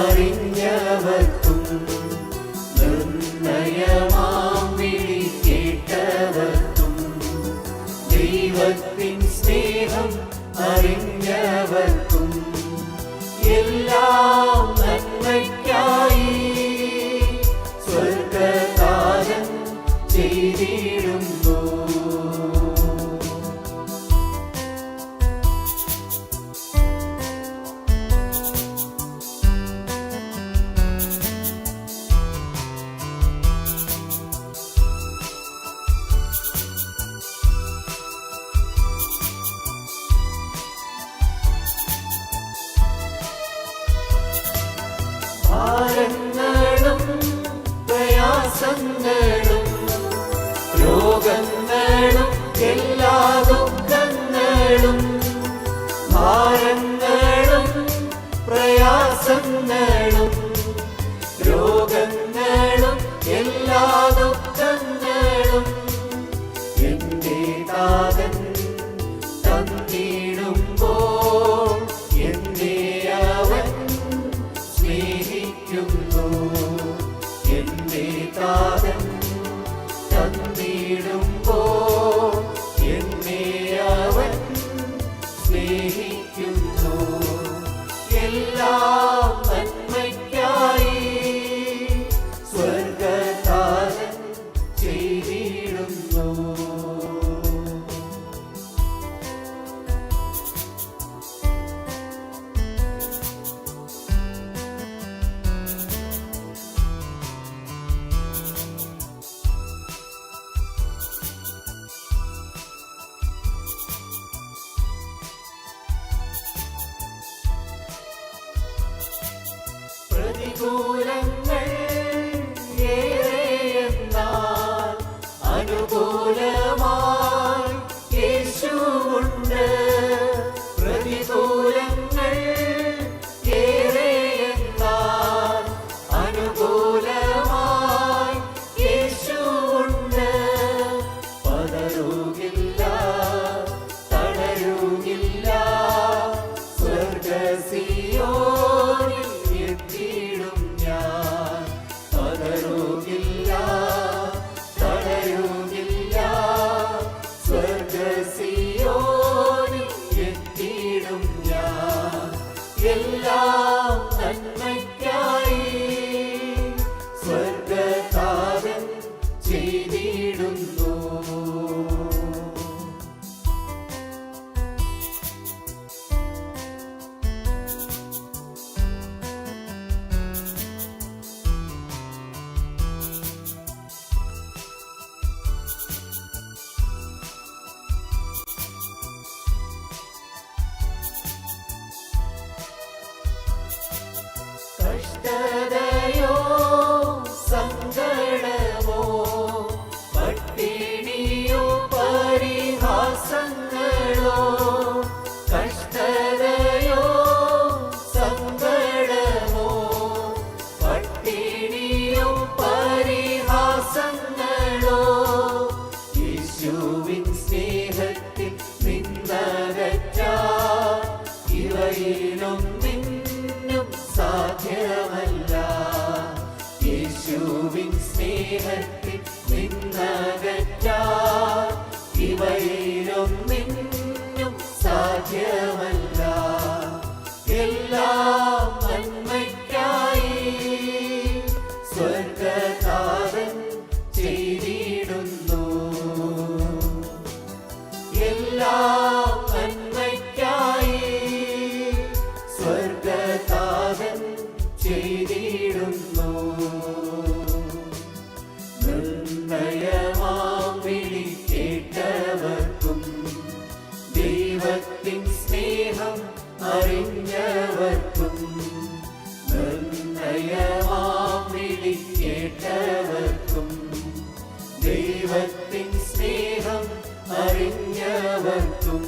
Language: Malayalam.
അറിഞ്ഞവർക്കും ദൈവത്തിൻ സ്നേഹം അറിഞ്ഞവർക്കും. എല്ലാം പ്രയാസങ്ങളും രോഗങ്ങളും എല്ലാ ദുഃഖങ്ങളും ഭാരങ്ങളും പ്രയാസങ്ങളും രോഗങ്ങളും എല്ലാ ദുഃഖങ്ങളും എന്റെ നാഥൻ തന്നിടുമ്പോൾ എന്നെ അവൻ സ്നേഹിക്കുന്നു. സ്നേഹിക്കുന്നു പ്രതികൂലങ്ങൾ ഏറെയെന്നാൽ അനുകൂലമായി യേശുവുണ്ട്. പ്രതികൂലങ്ങൾ ഏറെയെന്നാൽ അനുകൂലമായി യേശുവുണ്ട്. പതറുകില്ല തളരുകില്ല സ്വർഗസിയോനിൽ better നിൽക്കും ദൈവത്തിൻ സ്നേഹം അറിഞ്ഞവർക്കും